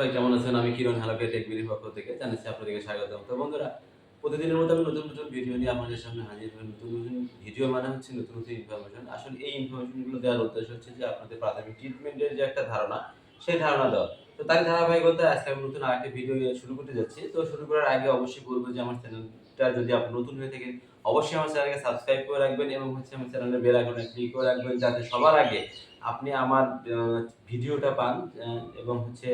সবাই কেমন আছেন? আমি কিরণ হ্যালোকে টেকবিলির পক্ষ থেকে জানাচ্ছি আপনাদেরকে স্বাগতম। তো বন্ধুরা, প্রতিদিনের মতো আমি নতুন নতুন ভিডিও নিয়ে আপনাদের সামনে হাজির হই নতুন নতুন ভিডিও মানে হচ্ছে নতুন নতুন ইনফরমেশন আসলে এই ইনফরমেশনগুলো দেওয়ার উদ্দেশ্য হচ্ছে যে আপনাদের প্রাথমিক ট্রিটমেন্টের যে একটা ধারণা, সেই ধারণা দেওয়া। তো তার ধারাবাহিকতায় আজকে আমি নতুন আরেকটা ভিডিও শুরু করতে যাচ্ছি। তো শুরু করার আগে অবশ্যই বলব যে আমার চ্যানেলটা যদি আপনি নতুন হয়ে থাকেন, অবশ্যই আমার চ্যানেলকে সাবস্ক্রাইব করে রাখবেন এবং হচ্ছে আমার চ্যানেলের বেল আইকনে ক্লিক করে রাখবেন, যাতে সবার আগে আপনি আমার ভিডিওটা পান এবং হচ্ছে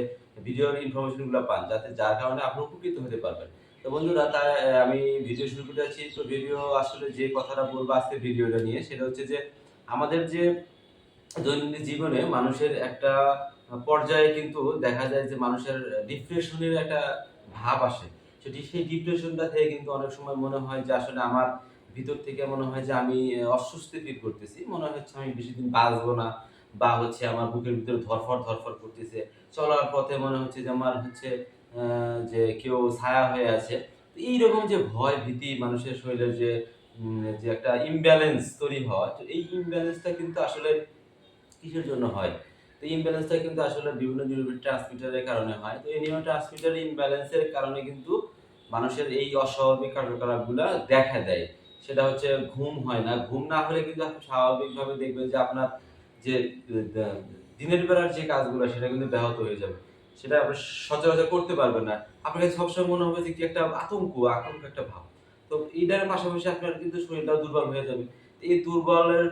ভিডিওর ইনফরমেশনগুলো পান যাতে যার কারণে আপনি উপকৃত হতে পারবেন। তো বন্ধুরা আহ, আমি ভিডিও শুরু করতে যাচ্ছি। তো ভিডিও আসলে যে কথাটা বলব আজকে ভিডিওটা নিয়ে সেটা হচ্ছে যে আমাদের যে দৈনন্দিন জীবনে মানুষের একটা পর্যায়ে কিন্তু দেখা যায় যে মানুষের ডিপ্রেশনের একটা ভাব আসে। সেটি সেই ডিপ্রেশনটা থেকে কিন্তু অনেক সময় মনে হয় যে আসলে আমার ভিতর থেকে মনে হয় যে আমি অস্বস্তি ফিল করতেছি। মনে হচ্ছে আমি বেশি দিন বাঁচবো না। বা হচ্ছে আমার বুকের ভিতরে ধরফর ধরফর করতেছে। চলার পথে মনে হচ্ছে যে আমার হচ্ছে যে কেউ ছায়া হয়ে আছে। এইরকম যে ভয় ভীতি মানুষের শরীরের যে যে একটা ইমব্যালেন্স তৈরি হয়, তো এই ইমব্যালেন্সটা কিন্তু আসলে কিসের জন্য হয়? তো ইমব্যালেন্সটা কিন্তু আসলে বিভিন্ন নিউরো ট্রান্সমিটারের কারণে হয়। তো এই নিউরো ট্রান্সমিটারের ইমব্যালেন্সের কারণে কিন্তু মানুষের এই অস্বাভাবিক কার্যকলাপগুলো দেখা দেয়। সেটা হচ্ছে ঘুম হয় না। ঘুম না হলে কিন্তু স্বাভাবিকভাবে দেখবেন যে আপনার যে দিনের বেলার যে কাজগুলো, সেটা কিন্তু ব্যাহত হয়ে যাবে। সেটা আপনি সচরাচর করতে পারবেন না। আপনার কাছে সবসময় মনে হবে যে, কি একটা আতঙ্ক আতঙ্ক একটা ভাব। তো এইটার পাশাপাশি আপনার কিন্তু শরীরটাও দুর্বল হয়ে যাবে। এই দুর্বলের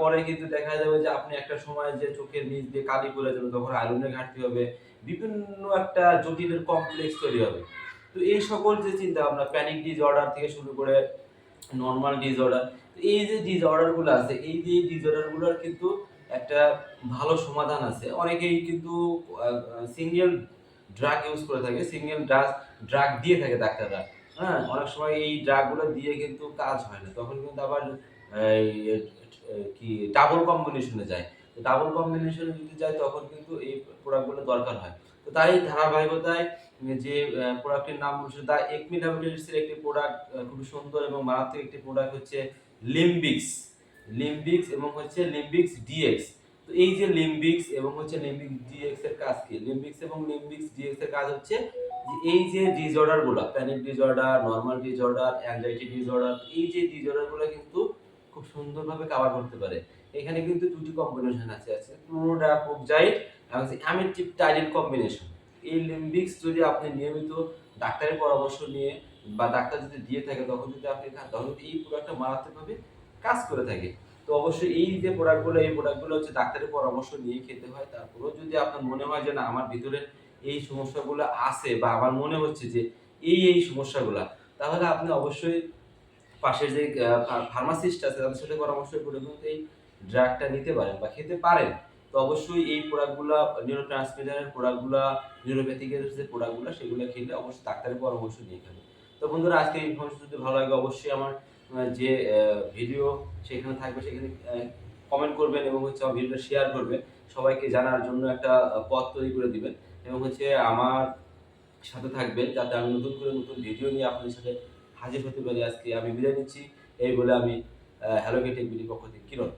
পরে কিন্তু দেখা যাবে যে, আপনি একটা সময় যে চোখের নিচ দিয়ে কালি পড়ে যাবে, তখন আয়রনের ঘাটতি হবে। বিভিন্ন একটা জটিলের কমপ্লেক্স তৈরি হবে। তো এই সকল যে চিন্তা ভাবনা প্যানিক ডিসঅর্ডার থেকে শুরু করে নর্মাল ডিসঅর্ডার এই যে ডিসঅর্ডারগুলো আছে, এই যে ডিসঅর্ডারগুলোর কিন্তু একটা ভালো সমাধান আছে। অনেকেই কিন্তু সিঙ্গেল ড্রাগ ইউজ করে থাকে সিঙ্গেল ড্রাগ ড্রাগ দিয়ে থাকে ডাক্তাররা। হ্যাঁ অনেক সময় এই ড্রাগগুলো দিয়ে কিন্তু কাজ হয় না। তখন কিন্তু আবার কি ডাবল কম্বিনেশনে যায়। ডাবল কম্বিনেশনে যদি যায়, তখন কিন্তু এই প্রোডাক্টগুলো দরকার হয়। তো তাই ধারাবাহিকতায় যে প্রোডাক্টের নাম বলছে দা একমিলামিটারিক্সের একটি প্রোডাক্ট খুবই সুন্দর এবং মারাত্মক একটি প্রোডাক্ট হচ্ছে লিম্বিক্স লিম্বিক্স এবং হচ্ছে লিম্বিক্স ডিএক্স তো এই যে লিম্বিক্স এবং হচ্ছে লিম্বিক্স ডিএক্স এর কাজ কি? লিম্বিক্স এবং লিম্বিক্স ডিএক্স এর কাজ হচ্ছে যে এই যে ডিসঅর্ডারগুলো panic disorder normal disorder anxiety disorder এই যে ডিসঅর্ডারগুলো কিন্তু খুব সুন্দরভাবে কভার করতে পারে। এখানে কিন্তু দুটি কম্বিনেশন আছে আছে ক্লোরোডাপোকজাইড এবং অ্যামিট্রিপটাইডিন কম্বিনেশন এই লিম্বিক্স যদি আপনি নিয়মিত ডাক্তারের পরামর্শ নিয়ে বা ডাক্তার যদি দিয়ে থাকে, তখন যদি আপনি খান তখন এই প্রোডাক্টটা মারাত্মকভাবে কাজ করে থাকে। তো অবশ্যই এই যে প্রোডাক্টগুলো এই প্রোডাক্টগুলো হচ্ছে ডাক্তারের পরামর্শ নিয়ে খেতে হয়। তারপরেও যদি আপনার মনে হয় যে না, আমার ভিতরে এই সমস্যাগুলো আছে বা আমার মনে হচ্ছে যে এই এই সমস্যাগুলো, তাহলে আপনি অবশ্যই পাশের যে ফার্মাসিস্ট আছে, তাদের সাথে পরামর্শ করে কিন্তু এই ড্রাগটা নিতে পারেন বা খেতে পারেন। তো অবশ্যই এই প্রোডাক্টগুলো নিউরো ট্রান্সমিটারের প্রোডাক্টগুলো নিউরোপ্যাথিকের যে প্রোডাক্টগুলো সেগুলো খেলে অবশ্যই ডাক্তারের পরামর্শ নিয়ে খাবেন। তো বন্ধুরা আজকে ইনফরমেশন যদি ভালো লাগে, অবশ্যই আমার যে ভিডিও সেখানে থাকবে, সেখানে কমেন্ট করবেন এবং হচ্ছে আমার ভিডিওটা শেয়ার করবেন। সবাইকে জানার জন্য একটা পথ তৈরি করে দিবেন। এবং হচ্ছে আমার সাথে থাকবেন, যাতে আমি নতুন করে নতুন ভিডিও নিয়ে আপনাদের সাথে হাজির হতে পারি। আজকে আমি বিদায় নিচ্ছি। এই বলে আমি হ্যালো গেটেক বিলির পক্ষ থেকে কিরণ।